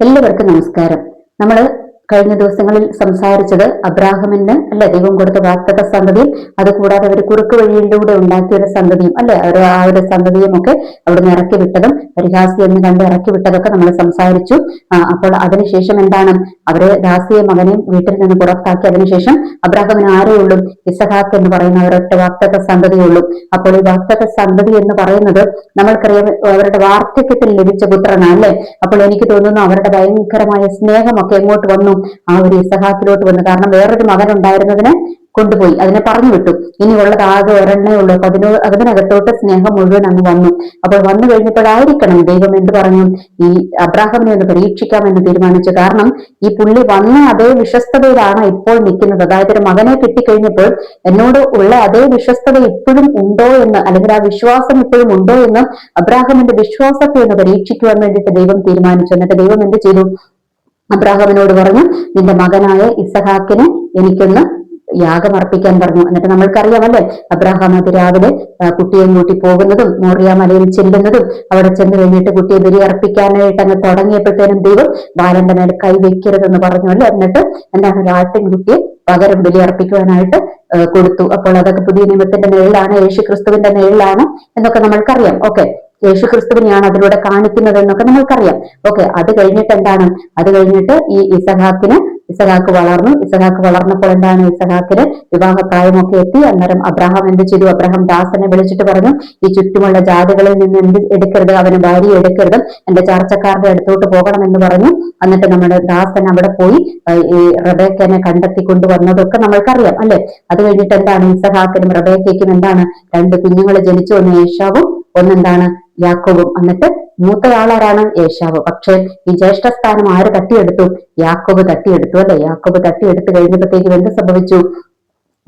എല്ലാവർക്കും നമസ്കാരം. നമ്മൾ കഴിഞ്ഞ ദിവസങ്ങളിൽ സംസാരിച്ചത് അബ്രാഹമിന് അല്ലെ? ദൈവം കൊടുത്ത വാക്തക സന്തതിയും അതുകൂടാതെ അവർ കുറുക്ക് വഴിയിലൂടെ ഉണ്ടാക്കിയ ഒരു സന്തതിയും അല്ലെ? അവർ ആ ഒരു സന്തതിയും ഒക്കെ അവിടുന്ന് ഇറക്കി വിട്ടതും പരിഹാസി എന്ന് കണ്ട് ഇറക്കി വിട്ടതൊക്കെ നമ്മൾ സംസാരിച്ചു അപ്പോൾ അതിനുശേഷം എന്താണ്? അവർ ദാസിയെ മകനെയും വീട്ടിൽ നിന്ന് പുറത്താക്കി. അതിനുശേഷം അബ്രാഹമിന് ആരേ ഉള്ളൂ? ഇസഹാക്ക് എന്ന് പറയുന്ന അവരൊറ്റ വാക്തക സന്തതിയേ ഉള്ളൂ. അപ്പോൾ ഈ വാക്തക സന്തതി എന്ന് പറയുന്നത് നമ്മൾക്കറിയാം അവരുടെ വാർദ്ധക്യത്തിൽ ലഭിച്ച പുത്രനാണ് അല്ലെ? അപ്പോൾ എനിക്ക് തോന്നുന്നു അവരുടെ ഭയങ്കരമായ സ്നേഹമൊക്കെ എങ്ങോട്ട് വന്നു? ആ ഒരു ഇസഹാക്കിലോട്ട് വന്നു. കാരണം വേറൊരു മകൻ ഉണ്ടായിരുന്നതിനെ കൊണ്ടുപോയി. അതിനെ പറഞ്ഞു വിട്ടു. ഇനി ഉള്ളത് ആകെ ഒരെണ്ണേ ഉള്ളൂ. അപ്പൊ അതിനോ അതിനകത്തോട്ട് സ്നേഹം മുഴുവൻ അങ്ങ് വന്നു. അപ്പോൾ വന്നു കഴിഞ്ഞപ്പോഴായിരിക്കണം ദൈവം എന്ത് പറഞ്ഞു? ഈ അബ്രാഹമിനെ ഒന്ന് പരീക്ഷിക്കാമെന്ന് തീരുമാനിച്ചു. കാരണം ഈ പുള്ളി വന്ന അതേ വിശ്വസ്തതയിലാണ് ഇപ്പോൾ നിൽക്കുന്നത്. അതായത് ഒരു മകനെ കിട്ടിക്കഴിഞ്ഞപ്പോൾ എന്നോട് ഉള്ള അതേ വിശ്വസ്തത ഇപ്പോഴും ഉണ്ടോ എന്ന് അല്ലെങ്കിൽ ആ വിശ്വാസം ഇപ്പോഴും ഉണ്ടോ എന്ന് അബ്രാഹമിന്റെ വിശ്വാസത്തെ ഒന്ന് പരീക്ഷിക്കുവാൻ വേണ്ടിയിട്ട് ദൈവം തീരുമാനിച്ചു. എന്നിട്ട് ദൈവം എന്ത് ചെയ്തു? അബ്രാഹമിനോട് പറഞ്ഞു നിന്റെ മകനായ ഇസഹാക്കിനെ എനിക്കൊന്ന് യാഗം അർപ്പിക്കാൻ പറഞ്ഞു. എന്നിട്ട് നമ്മൾക്കറിയാമല്ലേ അബ്രാഹാം അത് രാവിലെ കുട്ടിയെ കൂട്ടി പോകുന്നതും മോറിയ മലയിൽ ചെല്ലുന്നതും അവിടെ ചെന്ന് കഴിഞ്ഞിട്ട് കുട്ടിയെ ബലി അർപ്പിക്കാനായിട്ട് അങ്ങ് തുടങ്ങിയപ്പോഴത്തേനും ദൈവം ബാലന്റെ മേൽ കൈ വെക്കരുതെന്ന് പറഞ്ഞു അല്ലേ? എന്നിട്ട് എന്താണ് ഒരു ആട്ടിൻകുട്ടിയെ പകരം ബലി അർപ്പിക്കുവാനായിട്ട് കൊടുത്തു. അപ്പോൾ അതൊക്കെ പുതിയ നിയമത്തിന്റെ മേളിലാണ് യേശു ക്രിസ്തുവിന്റെ മേളിലാണ് എന്നൊക്കെ നമ്മൾക്കറിയാം. ഓക്കെ. യേശു ക്രിസ്തുവിനെയാണ് അതിലൂടെ കാണിക്കുന്നത് എന്നൊക്കെ നമ്മൾക്കറിയാം ഓക്കെ അത് കഴിഞ്ഞിട്ട് എന്താണ്? അത് കഴിഞ്ഞിട്ട് ഈ ഇസഹാക്കിന് ഇസഹാക്ക് വളർന്നു. ഇസഹാക്ക് വളർന്നപ്പോൾ എന്താണ്? ഇസഹാക്കിന് വിവാഹപ്രായമൊക്കെ എത്തി. അന്നേരം അബ്രഹാം എന്ത് ചെയ്തു? അബ്രഹാം ദാസനെ വിളിച്ചിട്ട് പറഞ്ഞു ഈ ചുറ്റുമുള്ള ജാതികളിൽ നിന്ന് എന്ത് എടുക്കരുത്? അവന് ഭാര്യ എടുക്കരുത്. എന്റെ ചാർച്ചക്കാരുടെ അടുത്തോട്ട് പോകണം എന്ന് പറഞ്ഞു. എന്നിട്ട് നമ്മുടെ ദാസൻ അവിടെ പോയി ഈ റബേക്കനെ കണ്ടെത്തി കൊണ്ടുവന്നതൊക്കെ നമ്മൾക്കറിയാം അല്ലെ? അത് കഴിഞ്ഞിട്ട് എന്താണ്? ഇസഹാക്കിനും റബേക്കയ്ക്കും എന്താണ്? രണ്ട് കുഞ്ഞുങ്ങൾ ജനിച്ചു വന്ന ഏഷാവും ഒന്നെന്താണ്? യാക്കോബും. എന്നിട്ട് മൂത്തയാളാരാണ്? ഏഷാവ് പക്ഷെ ഈ ജ്യേഷ്ഠ സ്ഥാനം ആര് തട്ടിയെടുത്തു യാക്കോബ് തട്ടിയെടുത്തു അല്ലെ? യാക്കോബ് തട്ടിയെടുത്ത് കഴിഞ്ഞപ്പോഴത്തേക്കും എന്ത് സംഭവിച്ചു?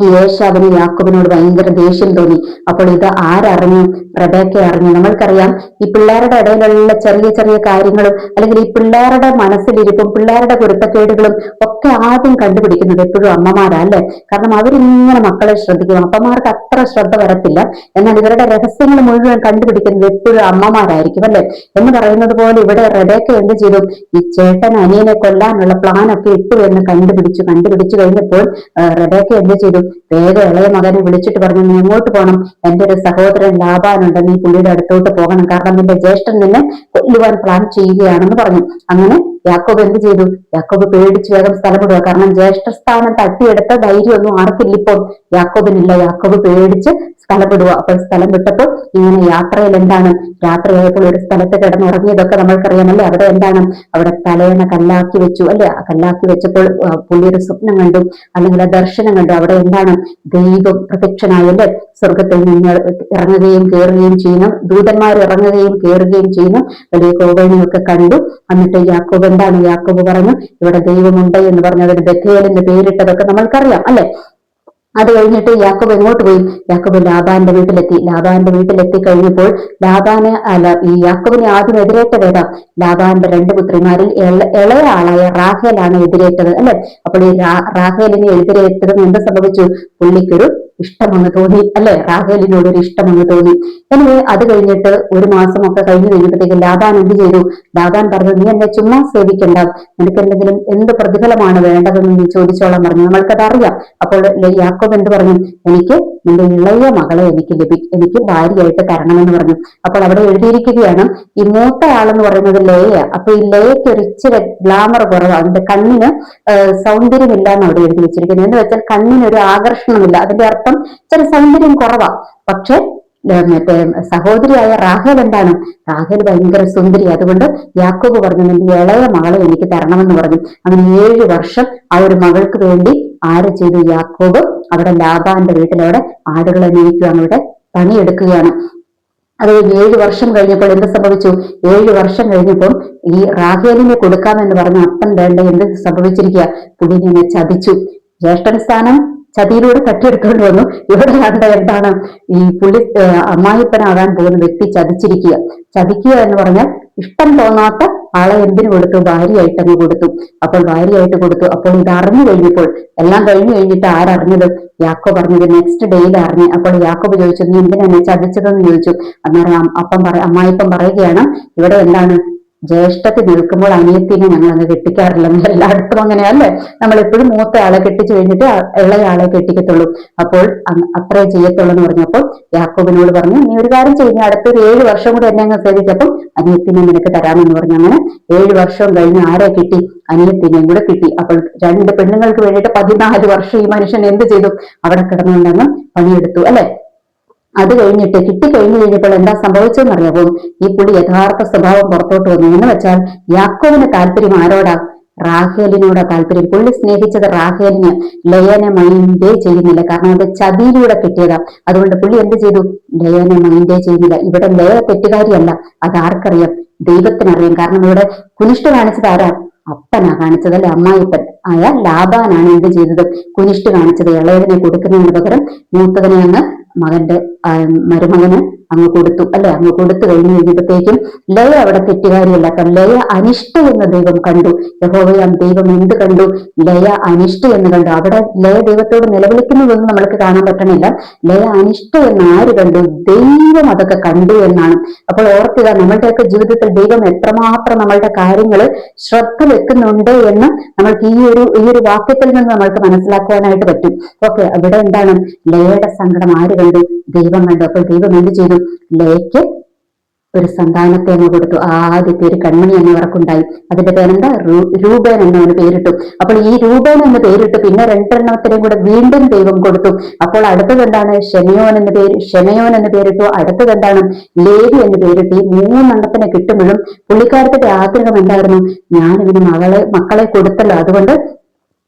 ഈ ഏഷാവിന് യാക്കോബിനോട് ഭയങ്കര ദേഷ്യം തോന്നി. അപ്പോൾ ഇത് ആരറിഞ്ഞു? റബേക്ക അറിഞ്ഞു. നമ്മൾക്കറിയാം ഈ പിള്ളേരുടെ ഇടയിലുള്ള ചെറിയ ചെറിയ കാര്യങ്ങളും അല്ലെങ്കിൽ ഈ പിള്ളേരുടെ മനസ്സിലിരിപ്പും പിള്ളേരുടെ കുരുത്തക്കേടുകളും ഒക്കെ ആദ്യം കണ്ടുപിടിക്കുന്നത് എപ്പോഴും അമ്മമാരാ അല്ലെ? കാരണം അവരിങ്ങനെ മക്കളെ ശ്രദ്ധിക്കും അപ്പന്മാർക്ക് അത്ര ശ്രദ്ധ വരത്തില്ല. എന്നാൽ ഇവരുടെ രഹസ്യങ്ങൾ മുഴുവൻ കണ്ടുപിടിക്കുന്നത് എപ്പോഴും അമ്മമാരായിരിക്കും അല്ലെ? എന്ന് പറയുന്നത് പോലെ ഇവിടെ റബേക്ക എന്ത് ചെയ്തു? ഈ ചേട്ടൻ അനിയനെ കൊല്ലാനുള്ള പ്ലാൻ ഒക്കെ ഇട്ടു എന്ന് കണ്ടുപിടിച്ചു. കണ്ടുപിടിച്ചു കഴിഞ്ഞപ്പോൾ റബേക്ക എന്ത് ചെയ്തു? വേഗം ഇളയ മകനെ വിളിച്ചിട്ട് പറഞ്ഞു നീ ഇങ്ങോട്ട് പോകണം എന്റെ ഒരു സഹോദരൻ ലാഭാനുണ്ട് നീ പുള്ളിയുടെ അടുത്തോട്ട് പോകണം. കാരണം നിന്റെ ജ്യേഷ്ഠൻ നിന്നെ കൊല്ലുവാൻ പ്ലാൻ ചെയ്യുകയാണെന്ന് പറഞ്ഞു. അങ്ങനെ യാക്കോബ് എന്ത് ചെയ്തു? യാക്കോബ് പേടിച്ച് വേഗം സ്ഥലം വിടുക കാരണം ജ്യേഷ്ഠ സ്ഥാനം തട്ടിയെടുത്ത ധൈര്യമൊന്നും ആർക്കില്ല ഇപ്പോൾ. യാക്കോബിനില്ല. യാക്കോബ് പേടിച്ച് സ്ഥലം വിടുക അപ്പോൾ സ്ഥലം വിട്ടപ്പോൾ ഇങ്ങനെ യാത്രയിൽ എന്താണ്? രാത്രിയായപ്പോൾ ഒരു സ്ഥലത്ത് കിടന്നുറങ്ങിയതൊക്കെ നമ്മൾക്കറിയാമല്ലേ? അവിടെ എന്താണ്? അവിടെ തലേണ കല്ലാക്കി വെച്ചു അല്ലെ? കല്ലാക്കി വെച്ചപ്പോൾ പുള്ളി സ്വപ്നം കണ്ടു. അല്ലെങ്കിൽ ദർശനം കണ്ടു. അവിടെ എന്താണ് ദൈവം പ്രത്യക്ഷനായല്ലേ? സ്വർഗത്തിൽ നിന്ന് ഇറങ്ങുകയും കയറുകയും ചെയ്യുന്നു. ദൂതന്മാർ ഇറങ്ങുകയും കയറുകയും ചെയ്യുന്നു. വലിയ കോവണിയൊക്കെ കണ്ടു. എന്നിട്ട് യാക്കോബ് എന്താണ്? യാക്കോബ് പറഞ്ഞു ഇവിടെ ദൈവമുണ്ട് എന്ന് പറഞ്ഞ അതിന് ബഥേലിന്റെ പേരിട്ടതൊക്കെ നമ്മൾക്കറിയാം അല്ലെ? അത് കഴിഞ്ഞിട്ട് യാക്കോബ് എങ്ങോട്ട് പോയി? യാക്കോബ് ലാബാന്റെ വീട്ടിലെത്തി. ലാബാന്റെ വീട്ടിലെത്തി കഴിഞ്ഞപ്പോൾ ലാബാന് അല്ല ഈ യാക്കോബിനെ ആദ്യം എതിരേറ്റത് ഏതാ? ലാബാന്റെ രണ്ട് പുത്രിമാരിൽ ഇളയ ആളായ റാഹേലാണ് എതിരേറ്റത് അല്ലെ? അപ്പോൾ ഈ റാഹേലിനെ എതിരേറ്റത് എന്ത് സംഭവിച്ചു? പുള്ളിക്കൊരു ഇഷ്ടമങ്ങ് തോന്നി അല്ലെ? റാഹേലിനോട് ഒരു വന്ന് തോന്നി. എനിവേ അത് കഴിഞ്ഞിട്ട് ഒരു മാസം ഒക്കെ കഴിഞ്ഞു കഴിഞ്ഞപ്പോഴത്തേക്ക് ലാബാൻ എന്ത് ചെയ്തു? ലാബാൻ പറഞ്ഞു നീ എന്നെ ചുമ്മാ സേവിക്കണ്ട. നിനക്ക് എന്തെങ്കിലും എന്ത് പ്രതിഫലമാണ് വേണ്ടതെന്ന് നീ ചോദിച്ചോളാൻ പറഞ്ഞു. നമ്മൾക്കത് അറിയാം അപ്പോൾ യാക്കോബ് എന്ത് പറഞ്ഞു? എനിക്ക് നിന്റെ ഇളയ മകളെ എനിക്ക് ലഭി എനിക്ക് ഭാര്യയായിട്ട് തരണമെന്ന് പറഞ്ഞു. അപ്പോൾ അവിടെ എഴുതിയിരിക്കുകയാണ് ഈ മൂത്ത ആളെന്ന് പറയുന്നത് ലേയ. അപ്പൊ ഈ ലേയ്ക്ക് ഒരു ഇച്ചിരി ഗ്ലാമർ കുറവാണ് അതിന്റെ കണ്ണിന് സൗന്ദര്യമില്ല എന്ന് അവിടെ എഴുതി വെച്ചിരിക്കുന്നത്. എന്ന് വെച്ചാൽ കണ്ണിന് ഒരു ആകർഷണമില്ല. അതിന്റെ അർത്ഥം ചില സൗന്ദര്യം കുറവാ. പക്ഷെ മറ്റേ സഹോദരിയായ റാഹേൽ എന്താണ്? റാഹേൽ ഭയങ്കര സുന്ദരി. അതുകൊണ്ട് യാക്കോബ് പറഞ്ഞു നിന്റെ ഇളയ മകളെ എനിക്ക് തരണമെന്ന് പറഞ്ഞു. അങ്ങനെ ഏഴ് വർഷം. ആ ഒരു മകൾക്ക് വേണ്ടി ആര് ചെയ്തു? യാക്കോബ് അവിടെ ലാബാന്റെ വീട്ടിലവിടെ ആടുകളെ മേയ്ക്കുവാൻ അവിടെ പണിയെടുക്കുകയാണ്. അത് ഏഴ് വർഷം കഴിഞ്ഞപ്പോൾ എന്ത് സംഭവിച്ചു? ഏഴ് വർഷം കഴിഞ്ഞപ്പോൾ ഈ റാഹേലിനെ കൊടുക്കാമെന്ന് പറഞ്ഞ അപ്പൻ വേണ്ട എന്ത് സംഭവിച്ചിരിക്കുക? പുള്ളിനെ ചതിച്ചു. ജ്യേഷ്ഠൻ സ്ഥാനം ചതിയിലൂടെ തട്ടിയെടുത്തുകൊണ്ട് വന്നു. ഇവിടെ കണ്ട എന്താണ് ഈ പുള്ളി അമ്മായിപ്പനാകാൻ പോകുന്ന വ്യക്തി ചതിച്ചിരിക്കുക. ചതിക്കുക എന്ന് പറഞ്ഞാൽ ഇഷ്ടം തോന്നാത്ത ആളെ എന്തിനു കൊടുത്തു? ഭാര്യയായിട്ട് അങ്ങ് കൊടുത്തു. അപ്പോൾ ഭാര്യയായിട്ട് കൊടുത്തു. അപ്പോൾ ഇത് അറിഞ്ഞു കഴിഞ്ഞപ്പോൾ എല്ലാം കഴിഞ്ഞു കഴിഞ്ഞിട്ട് ആരറിഞ്ഞത്? യാക്കോ പറഞ്ഞത് നെക്സ്റ്റ് ഡേയിൽ അറിഞ്ഞു. അപ്പോൾ യാക്കോബ് ചോദിച്ചു നീ എന്തിനാ എന്നെ ചതിച്ചതെന്ന് ചോദിച്ചു? അന്നേരം അപ്പം പറ അമ്മായിപ്പം പറയുകയാണ് ഇവിടെ എന്താണ് ജ്യേഷ്ഠത്തിൽ നിൽക്കുമ്പോൾ അനിയത്തിനെ ഞങ്ങൾ അങ്ങ് കെട്ടിക്കാറില്ല എല്ലായിടത്തും അങ്ങനെയല്ലേ? നമ്മൾ എപ്പോഴും മൂത്ത ആളെ കെട്ടിച്ചു കഴിഞ്ഞിട്ട് ഇളയാളെ കെട്ടിക്കത്തുള്ളൂ. അപ്പോൾ അത്രേ ചെയ്യത്തുള്ളൂ എന്ന് പറഞ്ഞപ്പോൾ യാക്കോബിനോട് പറഞ്ഞു നീ ഒരു കാര്യം ചെയ്യുന്ന അടുത്തൊരു ഏഴ് വർഷം കൂടി എന്നെ അങ്ങ് സേവിച്ചപ്പം അനിയത്തിനെ നിനക്ക് തരാമെന്ന് പറഞ്ഞു. അങ്ങനെ ഏഴ് വർഷം കഴിഞ്ഞ് ആരെ കിട്ടി? അനിയത്തിനെയും കൂടെ കിട്ടി. അപ്പോൾ രണ്ട് പെണ്ണുങ്ങൾക്ക് വേണ്ടിയിട്ട് പതിനാല് വർഷം ഈ മനുഷ്യൻ എന്ത് ചെയ്തു? അവിടെ കിടന്നുണ്ടെന്ന് പണിയെടുത്തു അല്ലെ? അത് കഴിഞ്ഞിട്ട് കിട്ടിക്കഴിഞ്ഞു കഴിഞ്ഞപ്പോൾ എന്താ സംഭവിച്ചതെന്ന് അറിയാവും ഈ പുള്ളി യഥാർത്ഥ സ്വഭാവം പുറത്തോട്ട് വന്നു. എന്ന് വെച്ചാൽ യാക്കോവിന് താല്പര്യം ആരോടാ? റാഹേലിനോട് താല്പര്യം. പുള്ളി സ്നേഹിച്ചത് റാഹേലിന് ലയന മൈൻഡേ ചെയ്യുന്നില്ല. കാരണം അത് ചതിയിലൂടെ കിട്ടിയതാ അതുകൊണ്ട് പുള്ളി എന്ത് ചെയ്തു? ലയന മൈൻഡേ ചെയ്യുന്നില്ല. ഇവിടെ ലയ തെറ്റുകാരിയല്ല. അത് ആർക്കറിയാം? ദൈവത്തിനറിയാം. കാരണം ഇവിടെ കുനിഷ്ഠ കാണിച്ചത് ആരാ? അപ്പനാ കാണിച്ചത് അല്ലെ? അമ്മായിപ്പൻ ആയ ലാബാനാണ് എന്ത് ചെയ്തത്? കുനിഷ്ഠ കാണിച്ചത്. ഇളയതിനെ കൊടുക്കുന്നതിന് പകരം മൂത്തതിനെ അങ്ങ് മകന്റെ മരുമകന് അങ്ങ് കൊടുത്തു. അല്ലെ? അങ്ങ് കൊടുത്തു കഴിഞ്ഞു കഴിഞ്ഞപ്പോഴത്തേക്കും ലയ അവിടെ തെറ്റുകാരിയല്ല കാരണം ലയ അനിഷ്ട എന്ന് ദൈവം കണ്ടു. യഹോവയാം ദൈവം എന്ത് കണ്ടു? ലയ അനിഷ്ട എന്ന് കണ്ടു. അവിടെ ലയ ദൈവത്തോട് നിലവിളിക്കുന്നതൊന്നും നമ്മൾക്ക് കാണാൻ പറ്റണില്ല. ലയ അനിഷ്ട എന്ന് ആര് കണ്ടു? ദൈവം അതൊക്കെ കണ്ടു എന്നാണ്. അപ്പോൾ ഓർക്കുക നമ്മളുടെയൊക്കെ ജീവിതത്തിൽ ദൈവം എത്രമാത്രം നമ്മളുടെ കാര്യങ്ങൾ ശ്രദ്ധ വെക്കുന്നുണ്ട് എന്ന് നമ്മൾക്ക് ഈ ഒരു ഈ ഒരു വാക്യത്തിൽ നിന്ന് നമ്മൾക്ക് മനസ്സിലാക്കുവാനായിട്ട് പറ്റും. ഓക്കെ അവിടെ എന്താണ്? ലയയുടെ സങ്കടം ആര് കണ്ടു? ദൈവം കണ്ടു. അപ്പോൾ ദൈവം എന്ത് ചെയ്തു? ലേക്ക് ഒരു സന്താനത്തെ അങ്ങ് കൊടുത്തു. ആദ്യത്തെ ഒരു കൺമണി എന്നിവർക്കുണ്ടായി അതിന്റെ പേരെന്താ? രൂപൻ എന്നവന് പേരിട്ടു. അപ്പോൾ ഈ രൂപൻ എന്ന് പേരിട്ടു പിന്നെ രണ്ടെണ്ണത്തിനെയും കൂടെ വീണ്ടും ദൈവം കൊടുത്തു. അപ്പോൾ അടുത്തത് എന്താണ്? ഷെമയോൻ എന്ന് പേര് ഷെമയോൻ എന്ന് പേരിട്ടു. അടുത്തത് എന്താണ്? ലേവി എന്ന് പേരിട്ടു. ഈ മൂന്നെണ്ണത്തിനെ കിട്ടുമ്പോഴും പുള്ളിക്കാരത്തിന്റെ ആഗ്രഹം എന്തായിരുന്നു? ഞാൻ ഇവന് മകളെ മക്കളെ കൊടുത്തല്ലോ. അതുകൊണ്ട്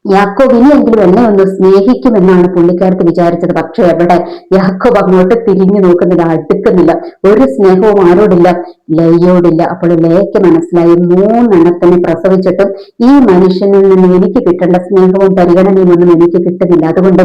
യാക്കോബ് ഇനിയെങ്കിലും എന്നെ ഒന്ന് സ്നേഹിക്കുമെന്നാണ് പുള്ളിക്കാരത്ത് വിചാരിച്ചത്. പക്ഷെ എവിടെ യാക്കോബ് അങ്ങോട്ട് തിരിഞ്ഞു നോക്കുന്നില്ല അടുക്കുന്നില്ല. ഒരു സ്നേഹവും ആരോടില്ല? ലയോടില്ല. അപ്പോൾ ലയയ്ക്ക് മനസ്സിലായി മൂന്നെണ്ണത്തിനെ പ്രസവിച്ചിട്ടും ഈ മനുഷ്യനിൽ നിന്ന് എനിക്ക് കിട്ടേണ്ട സ്നേഹവും പരിഗണനയും ഒന്നും എനിക്ക് കിട്ടുന്നില്ല. അതുകൊണ്ട്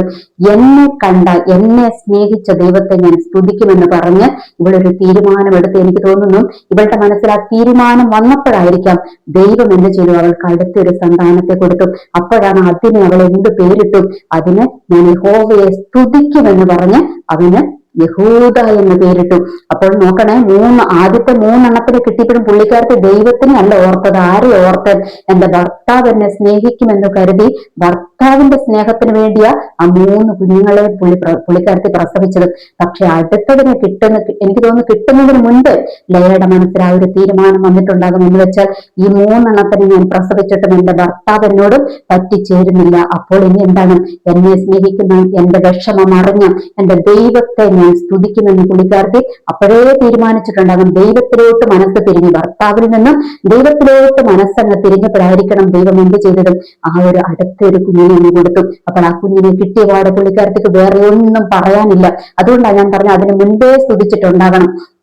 എന്നെ കണ്ട എന്നെ സ്നേഹിച്ച ദൈവത്തെ ഞാൻ സ്തുതിക്കുമെന്ന് പറഞ്ഞ് ഇവളൊരു തീരുമാനമെടുത്ത് എനിക്ക് തോന്നുന്നു ഇവളുടെ മനസ്സിൽ ആ തീരുമാനം വന്നപ്പോഴായിരിക്കാം ദൈവം എന്ത് ചെയ്തു. അവൾക്ക് അടുത്തൊരു സന്താനത്തെ കൊടുത്തു. അപ്പോഴാണ് അതിന് അവൾ എന്ത് പേരിട്ടു? അതിന് ഞാൻ യഹോവയെ സ്തുതിക്കുമെന്ന് പറഞ്ഞ് അവന് യഹൂദ എന്ന് പേരിട്ടു. അപ്പോൾ നോക്കണേ മൂന്ന് ആദ്യത്തെ മൂന്നെണ്ണത്തിന് കിട്ടിയപ്പോഴും പുള്ളിക്കാർക്ക് ദൈവത്തിനെ അല്ല ഓർത്തത്. ആരെ ഓർത്തൻ? എന്റെ ഭർത്താവ് എന്നെ സ്നേഹിക്കുമെന്ന് കരുതി ഭർത്താവിന്റെ സ്നേഹത്തിന് വേണ്ടിയാ ആ മൂന്ന് കുഞ്ഞുങ്ങളെ പുള്ളി പുള്ളിക്കാരത്തി പ്രസവിച്ചത്. പക്ഷെ അടുത്തതിനെ കിട്ടുന്ന എനിക്ക് തോന്നുന്നു കിട്ടുന്നതിന് മുൻപ് ലയയുടെ മനസ്സിൽ ആ ഒരു തീരുമാനം വന്നിട്ടുണ്ടാകും എന്ന് വെച്ചാൽ ഈ മൂന്നെണ്ണത്തിന് ഞാൻ പ്രസവിച്ചിട്ടും എന്റെ ഭർത്താവ് എന്നോടും പറ്റിച്ചേരുന്നില്ല. അപ്പോൾ ഇനി എന്താണ്? എന്നെ സ്നേഹിക്കുന്ന എന്റെ വിഷമം അറിഞ്ഞ് എന്റെ ദൈവത്തെ ഞാൻ സ്തുതിക്കുമെന്ന് പുള്ളിക്കാരത്തെ അപ്പോഴേ തീരുമാനിച്ചിട്ടുണ്ടാകും ദൈവത്തിലോട്ട് മനസ്സ് തിരിഞ്ഞ് ഭർത്താവിൽ നിന്നും ദൈവത്തിലോട്ട് മനസ്സങ്ങ് തിരിഞ്ഞപ്പോഴായിരിക്കണം ദൈവം എന്ത് ചെയ്തതും. ആ ഒരു അടുത്തൊരു കുഞ്ഞിനെ ഒന്ന് കൊടുത്തു. അപ്പോൾ ആ കുഞ്ഞിനെ കിട്ടിയ പാട് പുള്ളിക്കാരത്തേക്ക് വേറെ ഒന്നും പറയാനില്ല. അതുകൊണ്ടാണ് ഞാൻ പറഞ്ഞത് അതിന് മുൻപേ സ്തുതിച്ചിട്ടുണ്ടാകണം.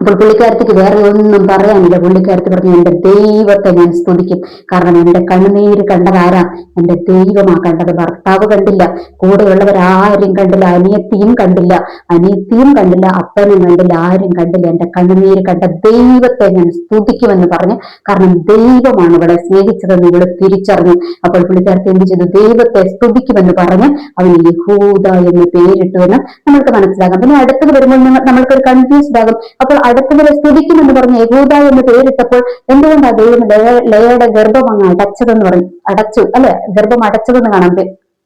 അപ്പോൾ പുള്ളിക്കാരത്തേക്ക് വേറെ ഒന്നും പറയാനില്ല. പുള്ളിക്കാരത്ത് പറഞ്ഞു എന്റെ ദൈവത്തെ ഞാൻ സ്തുതിക്കും. കാരണം എന്റെ കണ്ണുനീര് കണ്ടതാരാ എന്റെ ദൈവമാ കണ്ടത് ഭർത്താവ് കണ്ടില്ല. കൂടെയുള്ളവരാരും കണ്ടില്ല. അനിയത്തിയും കണ്ടില്ല. അനിയത്തിയും കണ്ടില്ല. അപ്പനും കണ്ടില്ല. ആരും കണ്ടില്ല. എന്റെ കണ്ണുനീര് കണ്ട ദൈവത്തെ ഞാൻ സ്തുതിക്കുമെന്ന് പറഞ്ഞു കാരണം ദൈവമാണ് ഇവിടെ സ്നേഹിച്ചതെന്ന് ഇവിടെ തിരിച്ചറിഞ്ഞു. അപ്പോൾ പുള്ളിക്കാരത്തെ എന്ത് ചെയ്തു? ദൈവത്തെ സ്തുതിക്കുമെന്ന് പറഞ്ഞ് അവന് യഹൂദ എന്ന് പേരിട്ടു എന്ന് നമ്മൾക്ക് മനസ്സിലാകാം. പിന്നെ അടുത്തത് വരുമ്പോൾ നമ്മൾക്കൊരു കൺഫ്യൂസ്ഡ് ആകും. അപ്പോൾ അടുത്തവരെ സ്തുതിക്കുമെന്ന് പറഞ്ഞ് യഹൂദ എന്ന് പേരിട്ടപ്പോൾ എന്തുകൊണ്ടാണ് ദൈവം ലയയുടെ ഗർഭം അങ്ങ് അടച്ചതെന്ന് പറഞ്ഞു അടച്ചു അല്ലെ? ഗർഭം അടച്ചതെന്ന് കാണാൻ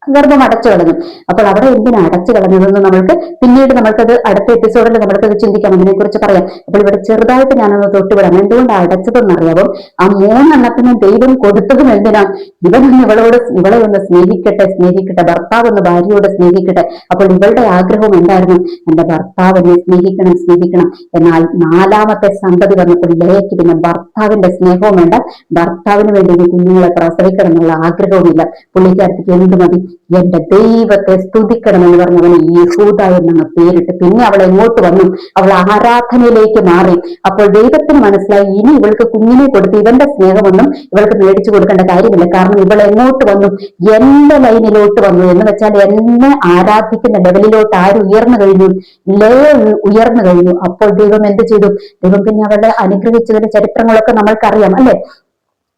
ഗർഭം അടച്ചു കളഞ്ഞു അപ്പോൾ അവിടെ എന്തിനാണ് അടച്ചു കളഞ്ഞതെന്ന് നമ്മൾക്ക് പിന്നീട് നമ്മൾക്കത് അടുത്ത എപ്പിസോഡിൽ നമ്മൾക്കത് ചിന്തിക്കാം. അതിനെക്കുറിച്ച് പറയാം. അപ്പോൾ ഇവിടെ ചെറുതായിട്ട് ഞാനൊന്ന് തൊട്ടുവിടാം. എന്തുകൊണ്ട് അടച്ചതെന്ന് അറിയാവും ആ മൂന്നെണ്ണത്തിനും ദൈവം കൊടുത്തതും എന്തിനാ? ഇവനൊന്ന് ഇവളോട് ഇവളെ ഒന്ന് സ്നേഹിക്കട്ടെ സ്നേഹിക്കട്ടെ. ഭർത്താവ് ഒന്ന് ഭാര്യയോട് സ്നേഹിക്കട്ടെ. അപ്പോൾ ഇവളുടെ ആഗ്രഹം എന്തായിരുന്നു? എന്റെ ഭർത്താവിനെ സ്നേഹിക്കണം സ്നേഹിക്കണം. എന്നാൽ നാലാമത്തെ സന്തതി വന്നപ്പോൾ ലയക്ക് പിന്നെ ഭർത്താവിന്റെ സ്നേഹവും വേണ്ട. ഭർത്താവിന് വേണ്ടി കുഞ്ഞുങ്ങളെ പ്രസവിക്കണം എന്നുള്ള ആഗ്രഹവുമില്ല. പുള്ളിക്കാരത്തേക്ക് എന്ത് മതി? എന്റെ ദൈവത്തെ സ്തുതിക്കണമെന്ന് പറഞ്ഞവന് യഹൂദ എന്നാണ് പേരിട്ട് പിന്നെ അവൾ എങ്ങോട്ട് വന്നു? അവൾ ആരാധനയിലേക്ക് മാറി. അപ്പോൾ ദൈവത്തിന് മനസ്സിലായി ഇനി ഇവൾക്ക് കുഞ്ഞിനെ കൊടുത്ത് ഇവന്റെ സ്നേഹമൊന്നും ഇവൾക്ക് മേടിച്ചു കൊടുക്കേണ്ട കാര്യമില്ല. കാരണം ഇവൾ എങ്ങോട്ട് വന്നു? എന്റെ ലൈനിലോട്ട് വന്നു. എന്ന് വെച്ചാൽ എന്നെ ആരാധിക്കുന്ന ലെവലിലോട്ട് ആര് ഉയർന്നു കഴിഞ്ഞു? ലേ ഉയർന്നു കഴിഞ്ഞു. അപ്പോൾ ദൈവം എന്ത് ചെയ്തു? ദൈവം പിന്നെ അവളെ അനുഗ്രഹിച്ചതിന്റെ ചരിത്രങ്ങളൊക്കെ നമ്മൾക്കറിയാം അല്ലെ?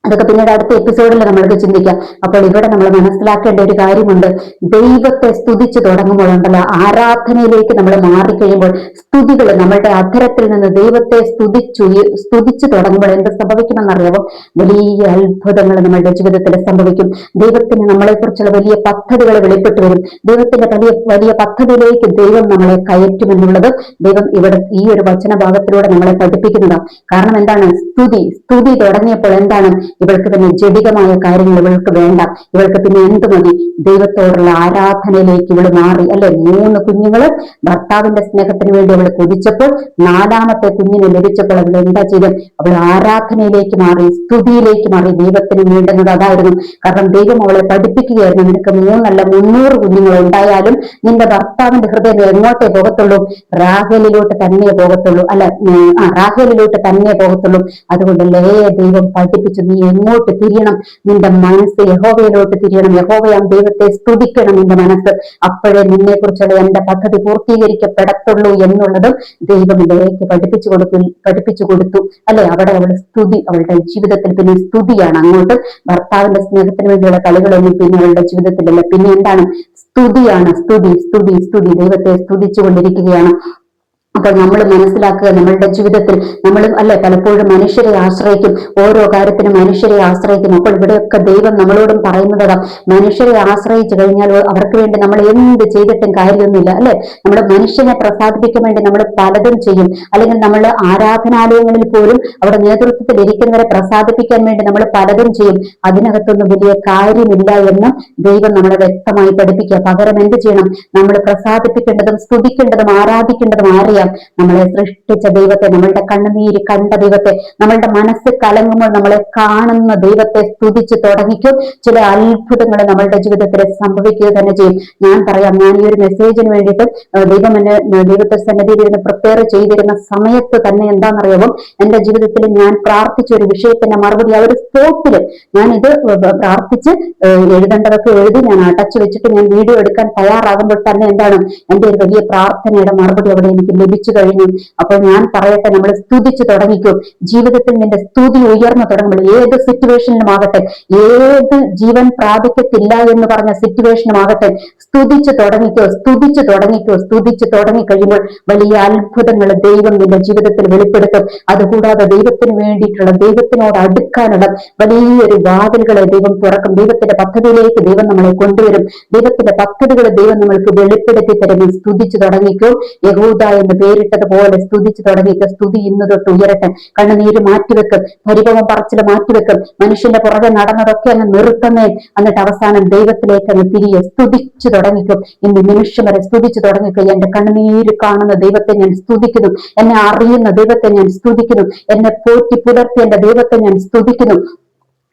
അതൊക്കെ പിന്നീട് അടുത്ത എപ്പിസോഡിൽ നമ്മൾക്ക് ചിന്തിക്കാം. അപ്പോൾ ഇവിടെ നമ്മൾ മനസ്സിലാക്കേണ്ട ഒരു കാര്യമുണ്ട്. ദൈവത്തെ സ്തുതിച്ചു തുടങ്ങുമ്പോഴുണ്ടല്ലോ ആരാധനയിലേക്ക് നമ്മൾ മാറിക്കഴിയുമ്പോൾ സ്തുതികൾ നമ്മളുടെ അധരത്തിൽ നിന്ന് ദൈവത്തെ സ്തുതിച്ചു സ്തുതിച്ചു തുടങ്ങുമ്പോൾ എന്ത് സംഭവിക്കുമെന്നറിയാവും? വലിയ അത്ഭുതങ്ങൾ നമ്മളുടെ ജീവിതത്തിൽ സംഭവിക്കും. ദൈവത്തിന് നമ്മളെ കുറിച്ചുള്ള വലിയ പദ്ധതികൾ വെളിപ്പെട്ടു വരും. ദൈവത്തിന്റെ വലിയ വലിയ പദ്ധതിയിലേക്ക് ദൈവം നമ്മളെ കയറ്റുമെന്നുള്ളത് ദൈവം ഇവിടെ ഈ ഒരു വചന ഭാഗത്തിലൂടെ നമ്മളെ പഠിപ്പിക്കുന്നതാണ്. കാരണം എന്താണ്? സ്തുതി. സ്തുതി തുടങ്ങിയപ്പോൾ എന്താണ്? ഇവൾക്ക് പിന്നെ ജടികമായ കാര്യങ്ങൾ ഇവൾക്ക് വേണ്ട. ഇവൾക്ക് പിന്നെ എന്ത് മതി? ദൈവത്തോടുള്ള ആരാധനയിലേക്ക് ഇവൾ മാറി. അല്ലെ? മൂന്ന് കുഞ്ഞുങ്ങൾ ഭർത്താവിന്റെ സ്നേഹത്തിന് വേണ്ടി അവൾ കൊതിച്ചപ്പോൾ നാലാമത്തെ കുഞ്ഞിനെ ലഭിച്ചപ്പോൾ അവൾ എന്താ ചെയ്തത്? അവൾ ആരാധനയിലേക്ക് മാറി സ്തുതിയിലേക്ക് മാറി ദൈവത്തിന് വേണ്ടുന്നത് അതായിരുന്നു. കാരണം ദൈവം അവളെ പഠിപ്പിക്കുകയായിരുന്നു. നിനക്ക് മൂന്നല്ല മുന്നൂറ് കുഞ്ഞുങ്ങൾ ഉണ്ടായാലും നിന്റെ ഭർത്താവിന്റെ ഹൃദയം എങ്ങോട്ടേ പോകത്തുള്ളൂ? രാഹേലിലോട്ട് തന്നെ പോകത്തുള്ളൂ. അല്ല ആ രാഹേലിലോട്ട് തന്നെ പോകത്തുള്ളൂ. അതുകൊണ്ട് ലേ ദൈവം പഠിപ്പിച്ചു. നീ എങ്ങോട്ട് തിരിയണം. നിന്റെ മനസ്സ് യഹോവയിലോട്ട് തിരിയണം. യഹോവയാം ദൈവത്തെ സ്തുതിക്കണം നിന്റെ മനസ്സ്. അപ്പോഴേ നിന്നെ കുറിച്ചുള്ള എന്റെ പദ്ധതി പൂർത്തീകരിക്കപ്പെടത്തുള്ളൂ എന്നുള്ളതും ദൈവം ഇതിലേക്ക് പഠിപ്പിച്ചു കൊടുത്തു പഠിപ്പിച്ചു കൊടുത്തു. അല്ലെ? അവിടെ അവൾ സ്തുതി അവളുടെ ജീവിതത്തിൽ പിന്നെ സ്തുതിയാണ്. അങ്ങോട്ട് ഭർത്താവിന്റെ സ്നേഹത്തിന് വേണ്ടിയുള്ള കളികളൊന്നും പിന്നെ അവളുടെ ജീവിതത്തിലല്ല. പിന്നെ എന്താണ്? സ്തുതിയാണ്. സ്തുതി സ്തുതി സ്തുതി. ദൈവത്തെ സ്തുതിച്ചുകൊണ്ടിരിക്കുകയാണ്. അപ്പോൾ നമ്മൾ മനസ്സിലാക്കുക നമ്മളുടെ ജീവിതത്തിൽ നമ്മൾ അല്ലെ പലപ്പോഴും മനുഷ്യരെ ആശ്രയിക്കും ഓരോ കാര്യത്തിനും മനുഷ്യരെ ആശ്രയിക്കും. അപ്പോൾ ഇവിടെയൊക്കെ ദൈവം നമ്മളോടും പറയുന്നതാ മനുഷ്യരെ ആശ്രയിച്ചു കഴിഞ്ഞാൽ അവർക്ക് വേണ്ടി നമ്മൾ എന്ത് ചെയ്തിട്ടും കാര്യമൊന്നുമില്ല അല്ലെ? നമ്മുടെ മനുഷ്യനെ പ്രസാദിപ്പിക്കാൻ വേണ്ടി നമ്മൾ പലതും ചെയ്യും. അല്ലെങ്കിൽ നമ്മൾ ആരാധനാലയങ്ങളിൽ പോലും അവിടെ നേതൃത്വത്തിൽ ഇരിക്കുന്നവരെ പ്രസാദിപ്പിക്കാൻ വേണ്ടി നമ്മൾ പലതും ചെയ്യും. അതിനകത്തൊന്നും വലിയ കാര്യമില്ല എന്ന് ദൈവം നമ്മളെ വ്യക്തമായി പഠിപ്പിക്കുക. പകരം എന്ത് ചെയ്യണം? നമ്മൾ പ്രസാദിപ്പിക്കേണ്ടതും സ്തുതിക്കേണ്ടതും ആരാധിക്കേണ്ടതും ആരെയാണ്? നമ്മളെ സൃഷ്ടിച്ച ദൈവത്തെ നമ്മളുടെ കണ്ണുനീര് കണ്ട ദൈവത്തെ നമ്മളുടെ മനസ്സ് കലങ്ങുമ്പോൾ നമ്മളെ കാണുന്ന ദൈവത്തെ സ്തുതിച്ച് തുടങ്ങിക്കും. ചില അത്ഭുതങ്ങൾ നമ്മളുടെ ജീവിതത്തിൽ സംഭവിക്കുക തന്നെ ചെയ്യും. ഞാൻ പറയാം ഞാൻ ഈ ഒരു മെസ്സേജിന് വേണ്ടിയിട്ട് ദൈവം എന്നെ ദൈവത്തെ സന്നദ്ധിയിൽ ഇരുന്ന് പ്രിപ്പയർ ചെയ്തിരുന്ന സമയത്ത് തന്നെ എന്താണെന്നറിയാവും? എന്റെ ജീവിതത്തിൽ ഞാൻ പ്രാർത്ഥിച്ച ഒരു വിഷയത്തിന്റെ മറുപടി ആ ഒരു സ്പോട്ടിൽ ഞാൻ ഇത് പ്രാർത്ഥിച്ച് എഴുതേണ്ടതൊക്കെ എഴുതി ഞാൻ അടച്ചു വെച്ചിട്ട് ഞാൻ വീഡിയോ എടുക്കാൻ തയ്യാറാകുമ്പോൾ തന്നെ എന്താണ്? എന്റെ ഒരു വലിയ പ്രാർത്ഥനയുടെ മറുപടി അവിടെ എനിക്ക് ലഭിച്ചു കഴിഞ്ഞു. അപ്പോൾ ഞാൻ പറയട്ടെ നമ്മൾ സ്തുതിച്ചു തുടങ്ങിക്കും. ജീവിതത്തിൽ നിന്റെ സ്തുതി ഉയർന്നു തുടങ്ങുമ്പോൾ ഏത് സിറ്റുവേഷനിലും ആകട്ടെ ഏത് ജീവൻ പ്രാപിക്കത്തില്ല എന്ന് പറഞ്ഞ സിറ്റുവേഷനും ആകട്ടെ സ്തുതിച്ചു തുടങ്ങിക്കോ സ്തുതിച്ചു തുടങ്ങിക്കോ സ്തുതിച്ചു തുടങ്ങി കഴിയുമ്പോൾ വലിയ അത്ഭുതങ്ങൾ ദൈവം നിന്റെ ജീവിതത്തിൽ വെളിപ്പെടുത്തും. അതുകൂടാതെ ദൈവത്തിന് വേണ്ടിയിട്ടുള്ള ദൈവത്തിനോട് അടുക്കാനുള്ള വലിയൊരു വാതിലുകളെ ദൈവം തുറക്കും. ദൈവത്തിന്റെ പദ്ധതിയിലേക്ക് ദൈവം നമ്മളെ കൊണ്ടുവരും. ദൈവത്തിന്റെ പദ്ധതികൾ ദൈവം നമ്മൾക്ക് വെളിപ്പെടുത്തി തരുമ്പോൾ സ്തുതിച്ചു തുടങ്ങിക്കും. യഹൂദ എന്ന് പേരിട്ടതുപോലെ സ്തുതിച്ചു തുടങ്ങിയിട്ട് സ്തുതി ഇന്ന് തൊട്ട് ഉയരട്ടെ. കണ്ണുനീര് മാറ്റിവെക്കും പരിഭവം പറച്ചിൽ മാറ്റിവെക്കും മനുഷ്യന്റെ പുറകെ നടന്നതൊക്കെ അങ്ങ് നിർത്തുന്നേ. എന്നിട്ട് അവസാനം ദൈവത്തിലേക്ക് അങ്ങ് തിരികെ സ്തുതിച്ചു തുടങ്ങിക്കും. ഇന്ന് നിമിഷം വരെ സ്തുതിച്ചു തുടങ്ങിക്കും. എന്റെ കണ്ണുനീര് കാണുന്ന ദൈവത്തെ ഞാൻ സ്തുതിക്കുന്നു. എന്നെ അറിയുന്ന ദൈവത്തെ ഞാൻ സ്തുതിക്കുന്നു. എന്നെ പോറ്റി പുലർത്തി എന്റെ ദൈവത്തെ ഞാൻ സ്തുതിക്കുന്നു.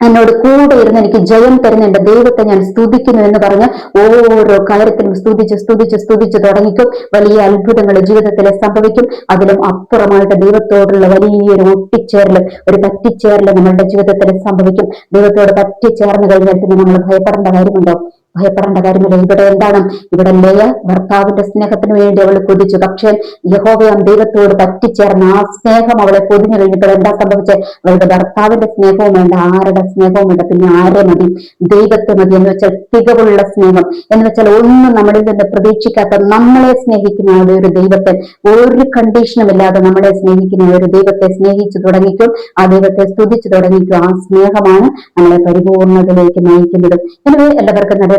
എന്നോട് കൂടെ ഇരുന്ന് എനിക്ക് ജയം തരുന്ന എന്റെ ദൈവത്തെ ഞാൻ സ്തുതിക്കുന്നു എന്ന് പറഞ്ഞ് ഓരോ കാര്യത്തിലും സ്തുതിച്ച് സ്തുതിച്ച് സ്തുതിച്ച് തുടങ്ങിക്കും. വലിയ അത്ഭുതങ്ങൾ ജീവിതത്തിൽ സംഭവിക്കും. അതിലും അപ്പുറമായിട്ട് ദൈവത്തോടുള്ള വലിയൊരു ഒട്ടിച്ചേരലും ഒരു പറ്റിച്ചേരലും നമ്മളുടെ ജീവിതത്തിൽ സംഭവിക്കും. ദൈവത്തോട് പറ്റിച്ചേർന്ന് കഴിഞ്ഞാൽ പിന്നെ നമ്മൾ ഭയപ്പെടേണ്ട കാര്യമുണ്ടോ? ഭയപ്പെടേണ്ട കാര്യമില്ല ഇവിടെ എന്താണ് ഇവിടെ ലയ ഭർത്താവിന്റെ സ്നേഹത്തിന് വേണ്ടി അവൾ കൊതിച്ചു പക്ഷേ യഹോവയാം ദൈവത്തോട് പറ്റിച്ചേർന്ന് ആ സ്നേഹം അവളെ പൊതിഞ്ഞു കഴിഞ്ഞപ്പോൾ എന്താ സംഭവിച്ചത് അവളുടെ ഭർത്താവിന്റെ സ്നേഹവും വേണ്ട ആരുടെ സ്നേഹവും വേണ്ട പിന്നെ ആരെ മതി ദൈവത്തെ മതി എന്ന് വെച്ചാൽ തികവുള്ള സ്നേഹം എന്ന് വെച്ചാൽ ഒന്നും നമ്മളിൽ നിന്ന് പ്രതീക്ഷിക്കാത്ത നമ്മളെ സ്നേഹിക്കുന്ന ആ ഒരു ദൈവത്തെ ഒരു കണ്ടീഷനും ഇല്ലാതെ നമ്മളെ സ്നേഹിക്കുന്ന ഒരു ദൈവത്തെ സ്നേഹിച്ചു തുടങ്ങിക്കും ആ ദൈവത്തെ സ്തുതിച്ചു തുടങ്ങിക്കും ആ സ്നേഹമാണ് നമ്മളെ പരിപൂർണതയിലേക്ക് നയിക്കുന്നത് எனவே എല്ലാവർക്കും നല്ല